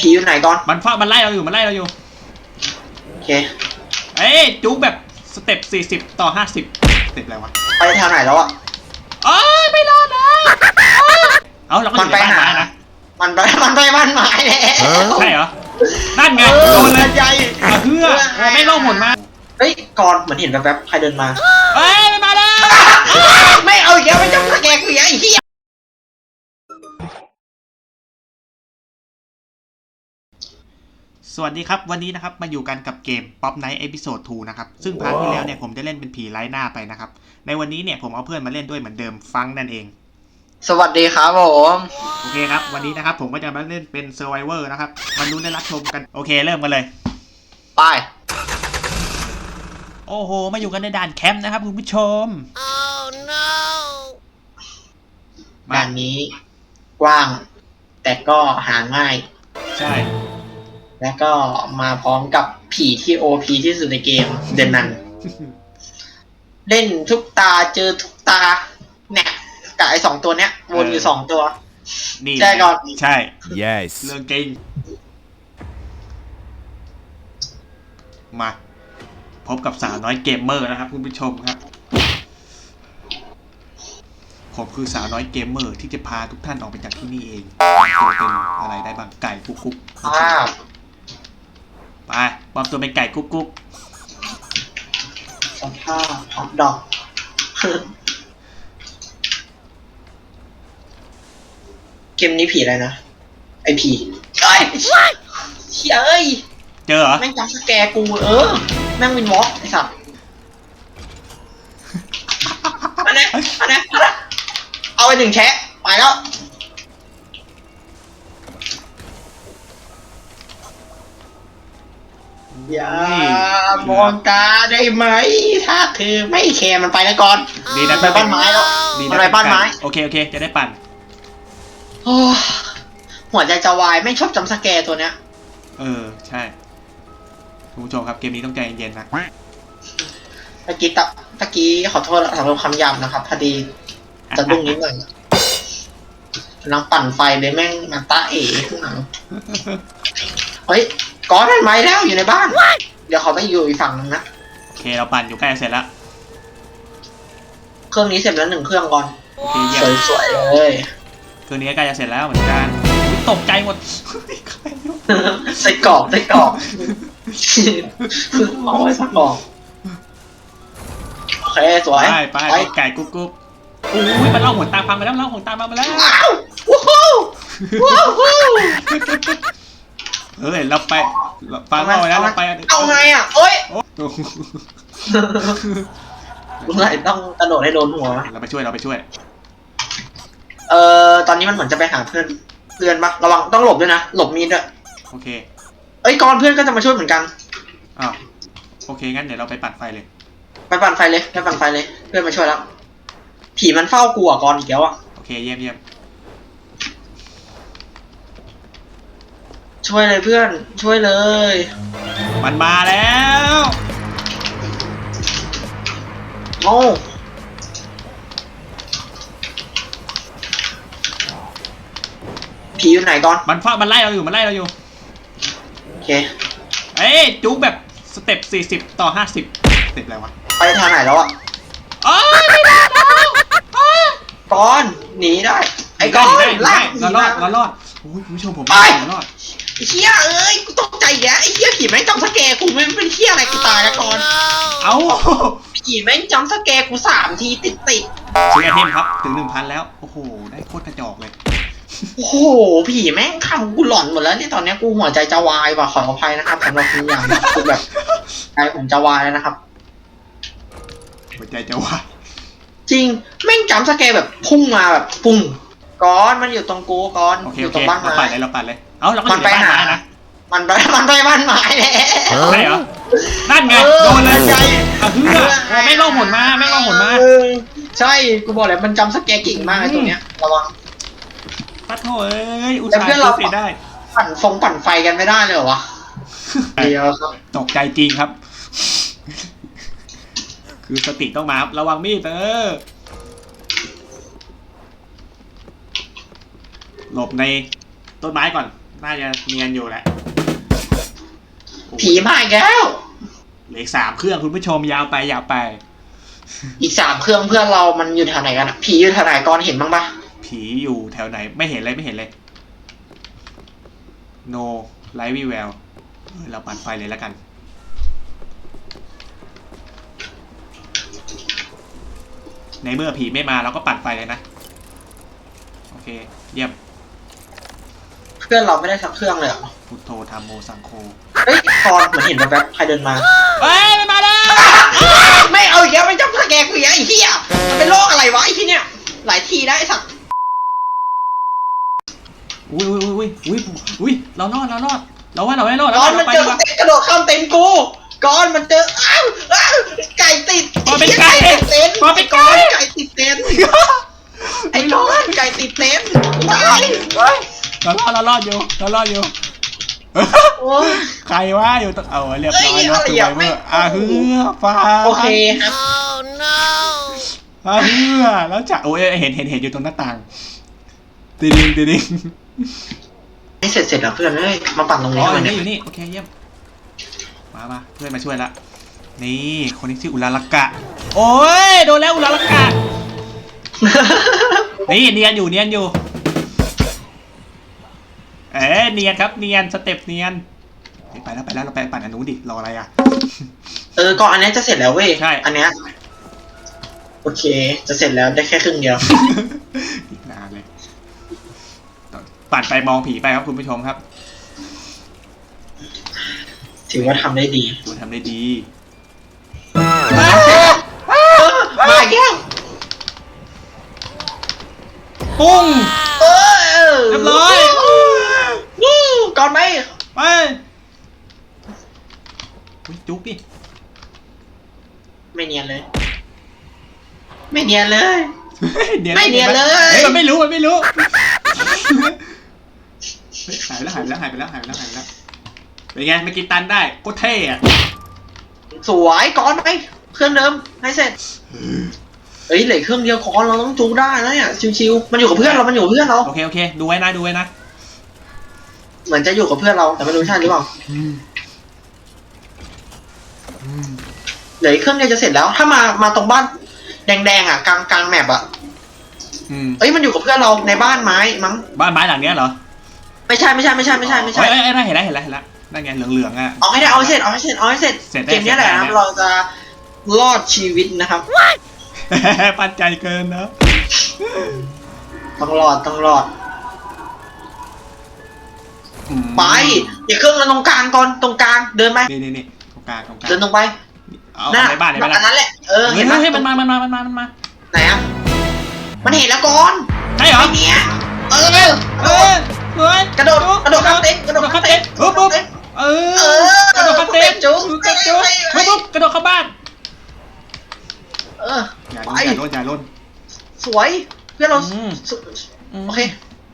ผีอยู่ไหนก่อน มันเฝ้ามันไล่เราอยู่มันไล่เราอยู่ โอเค เอ้ยจุกแบบสเต็ป40 ต่อ 50 สเต็ปอะไรวะไปทางไหนแล้วอะโอ้ยไม่รอดแล้วเอาเราก็อยู่ในบ้านไม้นะมันไป มันไปบ้านไม้แล้วใช่เหรอนั่นไงเออโดนเลยใจอะเพื่อโอ้ไม่ล่องหนมาเฮ้ยก่อนเหมือนเห็นแป๊บๆใครเดินมา เอ้ยไม่มาแล้ว ไม่เอาอีกแล้วไม่ วัสดีครับ วันนี้นะครับมาอยู่กันกับเกม Pop Night Episode 2นะครับ ซึ่งพาร์ทที่แล้วเนี่ยผมจะเล่นเป็นผีไร้หน้าไปนะครับ ในวันนี้เนี่ยผมเอาเพื่อนมาเล่นด้วยเหมือนเดิมฟังนั่นเอง สวัสดีครับผม โอเคครับ วันนี้นะครับผมก็จะมาเล่นเป็น Survivor นะครับมาดูได้รับชมกันโอเคเริ่มกันเลย ไป โอ้โห มาอยู่กันในด่านแคมป์นะครับคุณผู้ชมมาด่านนี้กว้าง แต่ก็หาง่าย ใช่ และก็มาพร้อมกับผีที่โอพีที่สุดในเกมเดนนันเล่นทุกตาเจอทุกตา เนี่ยกับไอ้สองตัวเนี้ยวนอยู่สองตัว นี่ใช่ก่อนใช่ Yes. เรื่องจริงมา พบกับสาวน้อยเกมเมอร์นะครับคุณผู้ชมครับ ผมคือสาวน้อยเกมเมอร์ที่จะพาทุกท่านออกไปจากที่นี่เองตัวเป็นอะไรได้บ้างไก่กุ๊กกุ๊กอ้าว ไปปลอมตัวเป็นไก่กุ๊กกุ๊กสภาพฮอตดอกเกมนี้ผีอะไรนะ ไอผีเอ้ยเชี่ยเอ้ย เจอเหรอ แม่งจำสแกร์กูเออ แม่งวินวอล์กไอสัตว์อันนี้อันนี้อันนี้เอาไปหนึ่งแชะไปแล้ว อย่ามองตาได้ไหม ถ้าคือไม่แคร์มันไปแล้วก่อน ดีนะไปบ้านไม้แล้วดีมันไปบ้านไม้ โอเคโอเคจะได้ปั่นโอ้ยหัวใจจะวายไม่งชอบจำสแกร์ตัวเนี้ย เออใช่คุณผู้ชมครับเกมนี้ต้องใจเย็นๆนะตะกี้ตะตะกี้ขอโทษสำหรับคำหยาบนะครับพอดีจะดุ้งนิดหน่อยกำลังปั่นไฟเลยแม่งมาตาเอ๋ข้างหลังเฮ้ย ก้อนมันไหมแล้วอยู่ในบ้าน เดี๋ยวเขาไปอยู่อีกฝั่งนึงนะ โอเคเราปั่นอยู่ใกล้จะเสร็จแล้วเครื่องนี้เสร็จแล้วหนึ่งเครื่องก่อน โอเคเยี่ยมสวยๆเลยเครื่องนี้ก็ใกล้จะเสร็จแล้วเหมือนกันอุ๊ยตกใจหมดใครวะใส่กรอบใส่กรอบเอาไว้สักกรอบโอเคสวยไปไปไปไก่กุ๊กกุ๊กอุ้ยมันเล่าหัวตาพังไปแล้วมันเล่าหัวตาพังไปแล้ว ว้าววู้ฮู้วู้ฮู้เฮ้ยเราไปเรา ฟังเราไปแล้วเราไปเอาไงอะโอ๊ยโอ้โหเมื่อไหร่ต้องกระโดดให้โดนหัว เราไปช่วยเราไปช่วย เอ่อตอนนี้มันเหมือนจะไปหาเพื่อนเพื่อนปะระวังต้องหลบด้วยนะหลบมีดด้วยโอเค เอ้ยก่อนเพื่อนก็จะมาช่วยเหมือนกันอ้าวโอเคงั้นเดี๋ยวเราไปปั่นไฟเลย ไปปั่นไฟเลยไปปั่นไฟเลย เพื่อนมาช่วยแล้วผีมันเฝ้ากูอะก่อนอีกแล้วอะโอเคเยี่ยมเยี่ยม ช่วยเลยเพื่อน ช่วยเลย มันมาแล้วโอ้ผีอยู่ไหนก่อน มันเฝ้ามันไล่เราอยู่มันไล่เราอยู่ โอเค เอ้ยจุกแบบสเต็ป40 ต่อ 50สเต็ปอะไรวะไปทางไหนแล้วอะโอ้ยไม่รอดแล้วอ้าก่อนหนีได้ ไอ้หก่อนนีได้หนีลาได้กเรารอดเรารอดโอ้ยคุณผู้ชมผมไป เรารอดไอ้ เฮียเอ้ยกูตกใจแกไอ้เฮียผีแม่งจำสแกร์กูไม่เป็นเฮียอะไรกูตายแล้วก่อนเอ้าผีแม่งจำสแกร์กูสามทีติดติดซื้อไอเทมครับถึง1,000แล้ว โอ้โห ได้โคตรกระจอกเลยๆโอ้โหผีแม่งทำกูหลอนหมดแล้วเนี่ยตอนเนี้ยกูหัวใจจะวายว่ะขออภัยนะครับสำหรับคุณอย่างนะคือแบบใจผมจะวายแล้วนะครับ หัวใจจะวายจริงแม่งจำสแกร์แบบพุ่งมาแบบปุ้งก้อนมันอยู่ตรงกูก้อนโอเคอโอยู่เคตรงบ้านเราไม้ปั่นเลยเราปั่นเลย เอ้าเราก็อมันยู่ไปในบ้านหา ไม้นะมันไปมันไปบ้านไม้แล้วใช่เหรอนั่นไงเออโดนเลยใจอะเพื่อโอ้ไม่ล่องหนมาไม่ล่องหนมาเออใช่กูบอกเลยมันจำสแกร์เก่งมากไอ้ตัวเนี้ยระวัง ปัดโถเอ้ยอุตแต่ส่าเพื่อนห์เราซื้อได้ ปั่นฟงปั่นไฟกันไม่ได้เลยเหรอวะเดียวครับตกใจจริงครับ คือสติต้องมาครับระวังมีดเออ หลบในต้นไม้ก่อน น่าจะเนียนอยู่แหละผีมาอีกแล้ว เหลืออกสามเครื่องคุณผู้ชมยาวไปยาวไป อีกสามเครื่องเพื่อนเรามันอยู่แถวไหนกันอะผีอยู่แถวไหนก่อนเห็นบ้างปะผีอยู่แถวไหนไม่เห็นเลยไม่เห็นเลย no light v w e l เราปั่นไฟเลยแล้วกัน ในเมื่อผีไม่มาเราก็ปั่นไฟเลยนะ โอเค เยี่ยมเพื่อนเราไม่ได้สักเครื่องเลยเหรอพุทโธธรรมโมสังโฆเฮ้ยคอนเหมือนเห็นแบบๆใครเดินมา เฮ้ยมันมาแล้ว ไม่เอาอีกแล้วไม่จำสแกนกูอีกแล้วไอ้เหี้ยมันเป็นโรคอะไรวะไอ้ที่เนี่ยหลายทีได้ไอ้สัตว์อุ้ยอุ้ยอุ้ยอุ้ยอุ้ยเรารอดเรารอดเราว่าเราไม่รอดแล้วก้อนเรามันไปเจดีอกว่า เต็นกระโดดข้ามเต็นกูก้อนมันเจออ้าวอ้าวไก่ติดก้อนเป็นไก่ติดเต็นก้อนเป็นไก่ เรารอดเรารอดอยู่เรารอดอยู่ โอ้ยใครว่าอยู่ต้องเอาเรียบร้อยเอ้ยเนอะอะไรคืออะไวเมไม่อร์อะเฮือฟ้าโอเคครับอะเฮือแล้วจะโอ้ยเห็นเห็นเห็นอยู่ตรงหน้าต่างติดิงติดิงนี่เสร็จเสร็จแล้วเพื่อนเอ้ยมาปั่นตรงอ๋นี้อทำอไมยู่เนี่ยนี่อยู่นี่โอเคเยี่ยมมามาเพื่อนมาช่วยละนี่คนนี้ชื่ออุลาลักกะ โอ้ยโดนแล้วอุลาลักกะ นี่เนียนอยู่เนียนอยู่ เอ๊ะเนียนครับเนียนสเต็ปเนียนเฮ้ยไปแล้วไปแล้วเราไปปั่นอันนู้นดิรออะไรอะ เออก่อนอันนี้จะเสร็จแล้วเว้ยใช่ อันเนี้ยโอเค จะเสร็จแล้วได้แค่ครึ่งเดียว อีกนานเลยปั่นไปมองผีไปครับคุณผู้ชมครับถือว่าทำได้ดีคุณทำได้ดีมาอีกแล้วปุ้ง เออเรียบร้อย วู้ก่อนไหมไปอุ๊ยจุกดิไม่เนียนเลย ไม่เนียนเลยเดี๋ยวไม่เนียนเลยเฮ้ยมันไม่รู้มันไม่รู้เฮ้ยหายไปแล้วหายไปแล้วหายไปแล้วหายไปแล้วหายไปแล้วเป็นไงเมื่อกี้ตันได้โคตรเท่อะสวยก่อนไหมเครื่องเดิมให้เสร็จเฮ้ยเหลือเครื่องเดียวก่อนเราต้องจูได้แล้วเนี่ยชิวๆมันอยู่กับเพื่อนเรา มันอยู่กับเพื่อนเรา โอเคโอเคดูไว้นะดูไว้นะ เหมือนจะอยู่กับเพื่อนเราแต่ไม่รู้ใช่หรือเปล่าเหลืออีกเครื่องเดียวจะเสร็จแล้ว ถ้ามามาตรงบ้าน แดงๆอะกลางกลางแมปอะอืมเอ้ยมันอยู่กับเพื่อนเราในบ้านไม้มั้ง บ้านไม้หลังเนี้ยเหรอไม่ใช่ไม่ใช่ไม่ใช่ไม่ใช่ไม่ใช่เอ้ยเอ้ยเอ้ยเห็นแล้วเห็นแล้วเห็นแล้วนั่นไงเหลืองๆอะ เอาให้ได้เอาให้เสร็จเอาให้เสร็จเอาให้เสร็จเสร็จได้เกมเนี้ยแหละเสร็จได้นะครับเราจะรอดชีวิตนะครับ ปันใจเกินเนอะต้องรอดต้องรอด อืมไปอย่าเครื่องเราตรงกลางก่อนตรงกลางเดินไปนี่นี่นี่ตรงกลางตรงกลางเดินตรงไปเอาเอาในบ้านในบ้านอันนั้นแหละเออเห็เห็นนไหไหมมเฮ้ยมันมามันมามันมามันมาไหนอะมันเห็นแล้วก่อนใช่เหรอไอ้เนี้ยเออเออเฮ้ยกระโดดกระโดดข้ามเต็นท์กระโดดข้ามเต็นท์ปุ๊บปุ๊บเอเอออกระโดดเข้าเต็นท์จุ๊บกระโดดไปไปไปปุ๊บปุ๊บกระโดดเข้าบ้านเอออย่าไปล้นอย่าล้นอย่าล้น สวยเพื่อนเราอืมสโอเค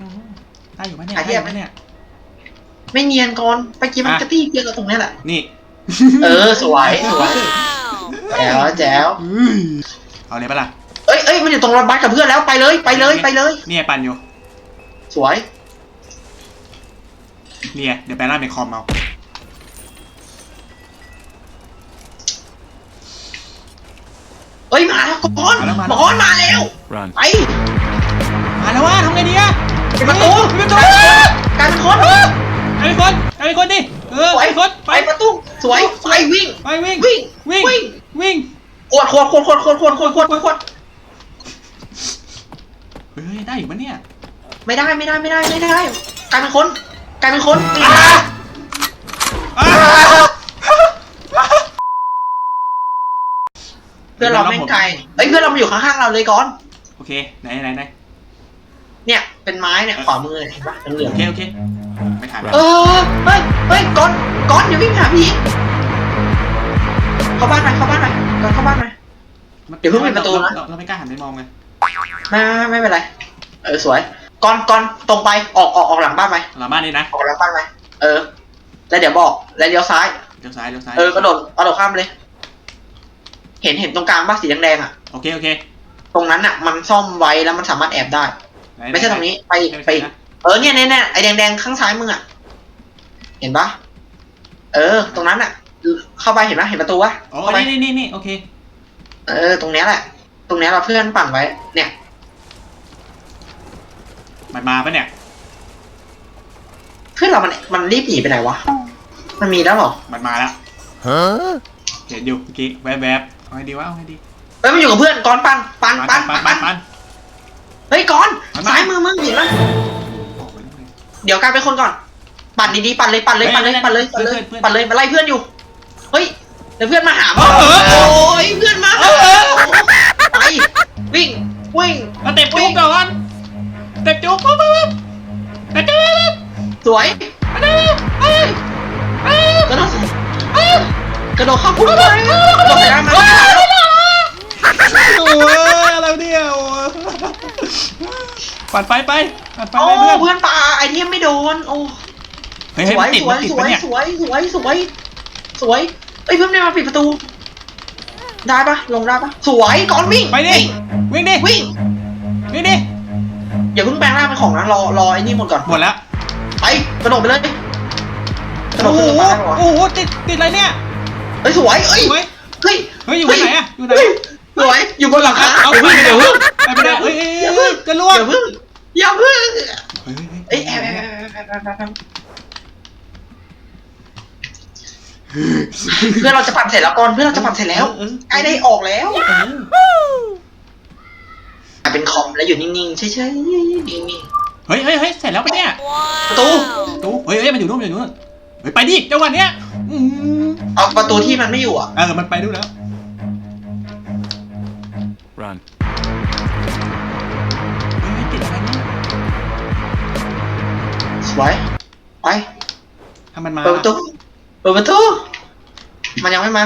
อืมได้อยู่ไหมเนี่ยหาได้เทีอยบ ยู่ไหมเนี่ย ไม่เนียนก่อนไปกินมันอะกระตี้เพื่อนเราตรงเนี้ยแหละ นี่ เออสวยสวยแจ๋วแจ๋วอุ้ยเอาเลยปะล่ะเอ้ยเอ้ยมันอยู่ตรงรถบัสกับเพื่อนแล้วไปเลยไปเลยไปเลย เนี่ยปั่นอยู่ สวย เนี่ยเดี๋ยวแปลงร่างเป็นคอมเอาเอ้ยมาแล้วก่อนมาแล้วมาแล้วบอนมาแล้ว Run. ไปมาแล้วว่าทำไงดีอะปิดประตูปิดประตูกลายเป็นคน ไอ้คนไอ้คนดิเออสวยไอ้คนไปประตูสวยไปวิ่งไปวิ่งวิ่งวิ่งวิ่งวิ่งขวดขวดขวดขวดขวดขวดขวดขวดขวดขวดเฮ้ยได้อยู่ปะเนี่ยไม่ได้ไม่ได้ไม่ได้ไม่ได้กลายเป็นคนกลายเป็นคนอ่าอ่าเพื่อนเราแม่งไกลเอ้ยเพื่อนเรามาอยู่ข้างๆเราเลยก่อนโอเคไหนไหนไหนเนี่ยเป็นไม้เนี่ยขวามือเนี่ยเห็นปะเหลือโองเคโอเค ไม่ทันๆเออเฮ้ยเฮ้ยก่อนก่อนอย่าวิ่งหาผีเข้าบ้านไปเข้าบ้านไปก่อนเข้าบ้านไปเดี๋ยวเพิ่งปิดประตูนะเราเราไม่กล้าหันไปมองไงไม่ไม่ไม่เป็นไร เออสวยก่อนก่อนตรงไปออกออกออกหลังบ้านไปหลังบ้านนี่นะออกหลังบ้านไปเออ แล้วเดี๋ยวบอกแล้วเลี้ยวซ้ายเลี้ยวซ้ายเลี้ยวซ้ายเออกระโดดกระโดดข้ามเลย เห็นเห็นตรงกลางบ้านสีแดงๆอะโอเคโอเค ตรงนั้นอะ มันซ่อมไว้แล้วมันสามารถแอบได้หนไม่ใช่ตรงนี้ไปหนไปหน เออเนี่ยเนี่ยเนี่ยไอ้แดงๆข้างซ้ายมึงอะ เห็นปะเออ ตรงนั้นอะเข้าไปเห็นปะเห็นประตูปะอ๋อเข้าไปนี่นี่นี่โอเค เออ ตรงเนี้ยแหละ ตรงเนี้ยเราเพื่อนปั่นไว้ เนี่ยมันมาปะเนี่ย เพื่อนเรามันมันรีบหนีไปไหนวะ มันมีแล้วเหรอมันมาแล้ว Huh? เห็นอยู่เมื่อกี้แวบๆเอาไงดีวะเอาไงดีเอ้ยมันอยู่กับเพื่อนก่อนปั่นปั่นปัปั่นนปัปั่นนปัปั่นนปันเฮ้ยก่อนมันมา ซ้ายมือมึงเห็นปะ เดี๋ยวกลายเป็นคนก่อน ปั่นดีๆปั่นเลยปั่นเลยเฮ้ยปั่นเลยปั่นเลยปั่นเลยเพื่อนปั่นเลยมาไล่เพื่อนอยู่ เฮ้ยเดี๋ยวเพื่อนมาหาเออเออเออโอ้ยเพื่อนมาหาไปวิ่งวิ่งเอาเต็ปจุกก่อนเต็ปจุกปุ๊บปุ๊บปุ๊บเต็ปจุกสวยเต็ปจุกเอ้ยเอ้ยกระโดดกระโดดเข้าพุ่งเลยกระโดดไปได้ไหมโอ้ยอะไรเนี่ยโอ้ย ปัดไปไปปัดไปโอ้ไปเพื่อนเพื่อนปลาไอเทมไม่โดนโอ้เฮ้ยสเฮ้ยวมัยนติดสวมัยนติดสวปะยเนี่ยสวยสวยสวยสวยเอ้ยเพื่อนไม่มาปิดประตู ได้ปะลงได้ปะสวยก่อนวิ่งไปดิวิ่งดิวิ่งวิ่งดิอย่าเพิ่งแปลงร่างเป็นของนะรอรอไอ้นี่หมดก่อนหมดแล้วไปกระโดดไปเลยกระโดโอ้ดโหขึ้นมาได้ปะวะโอ้โหติดติดอะไรเนี่ยเฮ้ยสวยเอ้ยเฮ้ยเฮ้ยเฮ้ยอยู่บนไหนอะอยู่ไหนเฮ้สวยอยู่บนหลังคาเอาวิ่งเดี๋ยวไปไม่ได้เฮ้ย อย่าเพิ่งอย่าเพิ่งเฮ้ยเอ้ยแอบแอบแอบแอบแอบแอบแอบเพื่อนเราจะปั่นเสร็จแล้วก่อนเพื่อนเราจะปั่นเสร็จแล้วเออใกล้ได้ออกแล้วเออเป็นคอมแล้วอยู่นิ่งๆเฉยๆนิ่งเฮ้ยเฮ้ยเฮ้ยเสร็จแล้วปะเนี่ยๆประตูตู้เฮ้ยเฮ้ยมันอยู่นู่นมันอยู่นู่นเฮ้ยไปดิจังหวะเนี้ยอืมเอาประตูที่มันไม่อยู่อะเออมันไปดูนแล้ว สวยไปถ้ามันมาเปิดประตูเปิดประตูมันยังไม่มา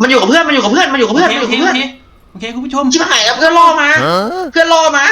มันอยู่กับเพื่อน มันอยู่กับเพื่อน มันอยู่กับเพื่อน มันอยู่โอกับเคเพื่โออนเคโอเคคุณผู้ชมชิบหายแล้วเพื่อนล่อมา Huh? เพื่อนล่อมา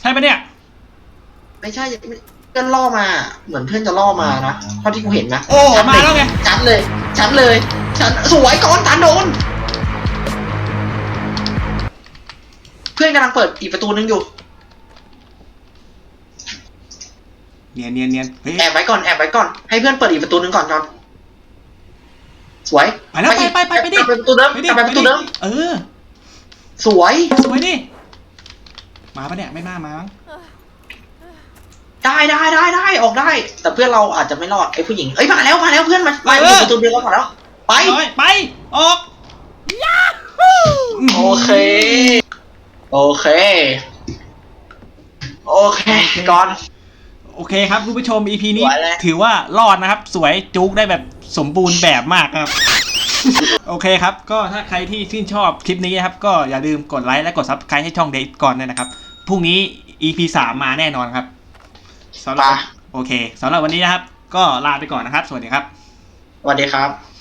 ใช่ปะเนี่ย ไม่ใช่ เพื่อนล่อมา เหมือนเพื่อนจะล่อมานะ เท่าที่กูเห็นนะ โอ้ มาแล้วไง ชัดเลย ชัดเลย ชัดสวยก่อนตันโดน เพื่อนกำลังเปิดอีกประตูนึงอยู่ เนียนเนียนเนียนเฮ้ยแอบไว้ก่อนแอบไว้ก่อนให้เพื่อนเปิดอีกประตูนึงก่อนจอนสวยไปแล้วไปไปไปไปดิกลับไปประตูเดิมไปดิกลับไปประตูเดิมเออ สวยสวยดิมาปะเนี่ยไม่มามามั้งได้ได้ได้ได้ออกได้ แต่เพื่อนเราอาจจะไม่รอดไอ้ผู้หญิงเอ้ยมาแล้วมาแล้วเพื่อนมาไปประตูเดียวกันหมดแล้วไปไปไปออกโอเค โอเค โอเคก่อน โอเคครับคุณผู้ชม EP นี้ สวยเลย ถือว่ารอดนะครับ สวยจุกได้แบบสมบูรณ์แบบมากครับ โอเคครับ ก็ถ้าใครที่ชื่นชอบคลิปนี้นะครับ ก็อย่าลืมกดไลค์และกดซับสไครต์ให้ช่องเดทก่อนด้วยนะครับ พรุ่งนี้ EP สามมาแน่นอนครับสำหรับ มา โอเคสำหรับวันนี้นะครับ ก็ลาไปก่อนนะครับ สวัสดีครับ สวัสดีครับ